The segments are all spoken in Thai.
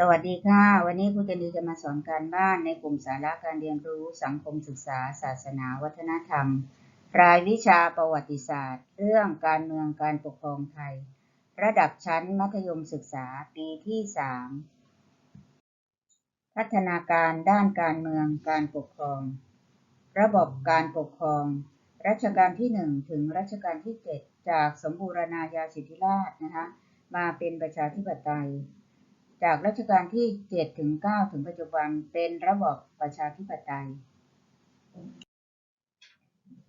สวัสดีค่ะ วันนี้ครูจันดีจะมาสอนการบ้านในกลุ่มสาระการเรียนรู้สังคมศึกษา ศาสนา วัฒนธรรม รายวิชาประวัติศาสตร์ เรื่องการเมืองการปกครองไทย ระดับชั้นมัธยมศึกษาปีที่ 3 พัฒนาการด้านการเมืองการปกครอง ระบบการปกครอง รัชกาลที่ 1 ถึงรัชกาลที่ 7 จากสมบูรณาญาสิทธิราชนะคะมาเป็นประชาธิปไตย จากรัชกาลที่7ถึง9ถึงปัจจุบันเป็นระบอบประชาธิปไตย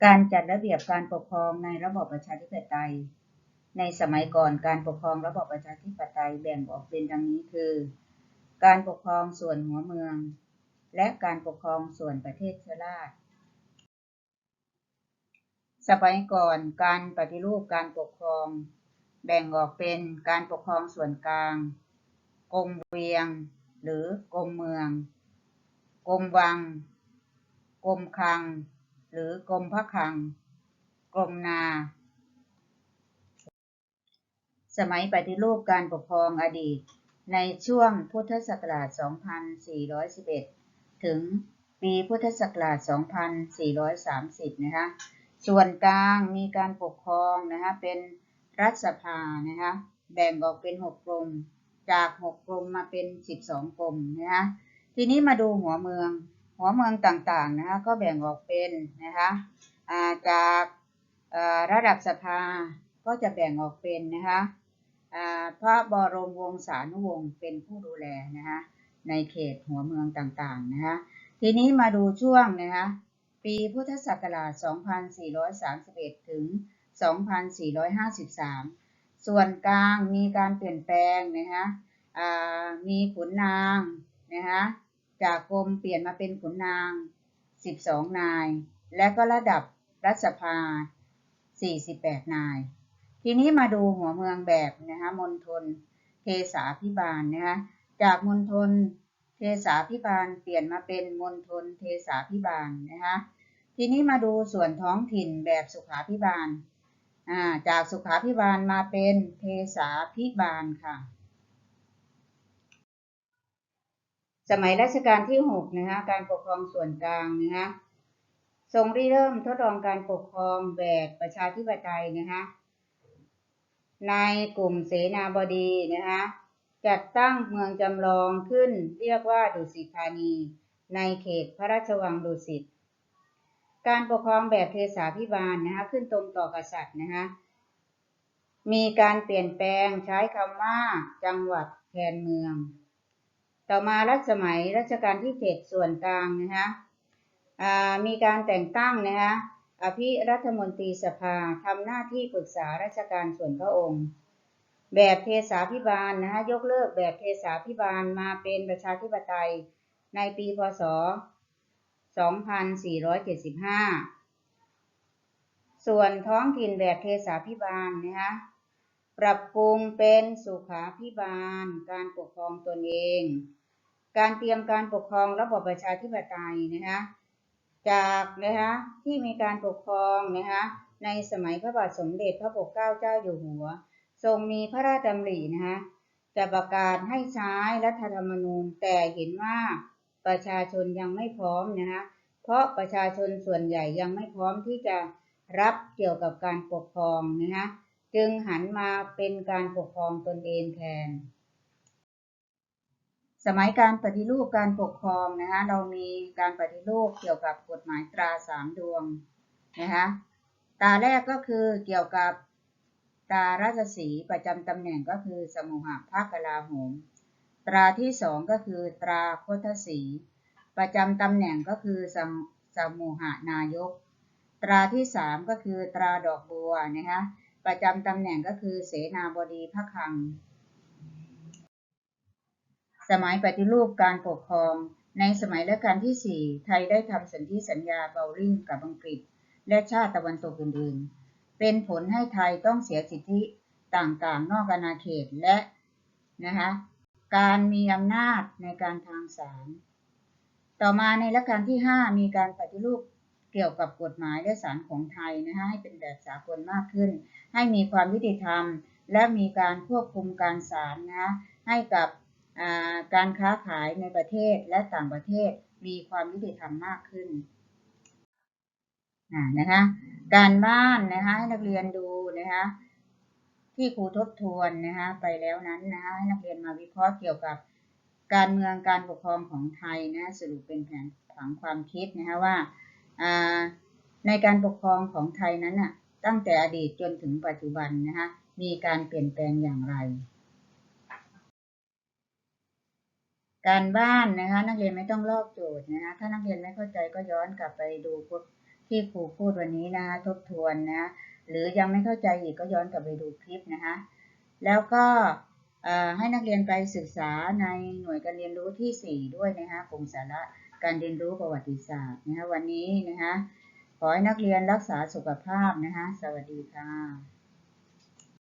การจัดระเบียบการปกครองในระบอบประชาธิปไตย ในสมัยก่อนการปกครองระบอบประชาธิปไตยแบ่งออกเป็นดังนี้คือ การปกครองส่วนหัวเมือง และการปกครองส่วนประเทศเชื้อราชสมัยก่อนการปฏิรูปการปกครอง แบ่งออกเป็นการปกครองส่วนกลาง กรมเวียง หรือกรมเมือง กรมวัง กรมคลัง หรือกรมพระคลัง กรมนา สมัยปฏิรูปการปกครองอดีต ในช่วงพุทธศักราช 2411 ถึงปีพุทธศักราช 2430 นะคะ ส่วนกลางมีการปกครองนะคะเป็นรัฐสภานะคะแบ่งออกเป็น6กรม จาก6กรมมาเป็น12กรมนะคะทีนี้มาดูหัวเมือง หัวเมืองต่างๆนะคะก็แบ่งออกเป็นนะคะจากระดับสภาก็จะแบ่งออกเป็นนะคะพระบรมวงศานุวงศ์เป็นผู้ดูแลนะคะในเขตหัวเมืองต่างๆนะคะทีนี้มาดูช่วงนะคะปีพุทธศักราช 2431 ถึง 2453 ส่วนกลางมีการเปลี่ยนแปลงนะคะมีขุนนางนะคะจากกรมเปลี่ยนมาเป็นขุนนาง 12 นาย และก็ระดับรัฐสภา 48 นาย ทีนี้มาดูหัวเมืองแบบนะคะมณฑลเทสาพิบาลนะคะจากมณฑลเทสาพิบาลเปลี่ยนมาเป็นมณฑลเทสาพิบาลนะคะทีนี้มาดูส่วนท้องถิ่นแบบสุขาพิบาล จากสุขาพิบาลมาเป็นเทสาพิบาลค่ะ สมัยรัชกาลที่6นะคะการปกครองส่วนกลางนะคะทรงริเริ่มทดลองการปกครองแบบประชาธิปไตยนะคะในกลุ่มเสนาบดีนะคะจัดตั้งเมืองจำลองขึ้นเรียกว่าดุสิตธานี ในเขตพระราชวังดุสิต การปกครองแบบเทสาพิบาลนะคะขึ้นตรงต่อกษัตริย์นะคะมีการเปลี่ยนแปลงใช้คำว่าจังหวัดแทนเมือง ต่อมารัชสมัยรัชกาลที่เจ็ดส่วนกลางนะคะมีการแต่งตั้งนะคะอภิรัฐมนตรีสภาทำหน้าที่ปรึกษาราชการส่วนพระองค์ แบบเทสาพิบาลนะคะยกเลิกแบบเทสาพิบาลมาเป็นประชาธิปไตยในปีพศ 2475 ส่วนท้องถิ่นแบบเทสาพิบาลนะคะปรับปรุงเป็นสุขาพิบาล การปกครองตนเอง การเตรียมการปกครองระบบประชาธิปไตยนะคะจากนะคะที่มีการปกครองนะคะในสมัยพระบาทสมเด็จพระปกเกล้าเจ้าอยู่หัว ทรงมีพระราชดำรินะคะจะประกาศให้ใช้รัฐธรรมนูญแต่เห็นว่า ประชาชนยังไม่พร้อมนะคะเพราะประชาชนส่วนใหญ่ยังไม่พร้อมที่จะรับเกี่ยวกับการปกครองนะคะจึงหันมาเป็นการปกครองตนเองแทน สมัยการปฏิรูปการปกครองนะคะเรามีการปฏิรูปเกี่ยวกับกฎหมายตราสามดวงนะคะตาแรกก็คือเกี่ยวกับตราราชสีประจำตำแหน่งก็คือสมุหภาคกลาโหม ตราที่สองก็คือตราโคทศีประจำตำแหน่งก็คือสมสมุหานายก ตราที่สามก็คือตราดอกบัวนะคะประจำตำแหน่งก็คือเสนาบดีพระคลัง สมัยปฏิรูปการปกครอง ในสมัยรัชกาลที่ 4 ไทยได้ทำสัญญสัญญาเบลลิงกับอังกฤษ และชาติตะวันตกอื่นๆ เป็นผลให้ไทยต้องเสียสิทธิต่างๆ นอกอาณาเขตและนะคะ การมีอำนาจในการทางศาล ต่อมาในรัชกาลที่ 5 มีการปฏิรูปเกี่ยวกับกฎหมายและศาลของไทยนะคะให้เป็นแบบสากลมากขึ้น ให้มีความยุติธรรม และมีการควบคุมการศาลนะให้กับการค้าขายในประเทศและต่างประเทศมีความยุติธรรมมากขึ้นนะคะการบ้านนะคะให้นักเรียนดูนะคะ ที่ครูทบทวนนะคะไปแล้วนั้นนะคะให้นักเรียนมาวิเคราะห์เกี่ยวกับการเมืองการปกครองของไทยนะสรุปเป็นแผนผังความคิดนะคะว่าในการปกครองของไทยนั้นน่ะตั้งแต่อดีตจนถึงปัจจุบันนะคะมีการเปลี่ยนแปลงอย่างไร การบ้านนะคะนักเรียนไม่ต้องลอกโจทย์นะคะถ้านักเรียนไม่เข้าใจก็ย้อนกลับไปดูที่ครูพูดวันนี้นะคะทบทวนนะ หรือยังไม่เข้าใจอีกก็ย้อนกลับไปดูคลิปนะคะ แล้วก็ให้นักเรียนไปศึกษาในหน่วยการเรียนรู้ที่ 4 ด้วยนะคะกลุ่มสาระการเรียนรู้ประวัติศาสตร์นะคะวันนี้นะคะขอให้นักเรียนรักษาสุขภาพนะคะสวัสดีค่ะ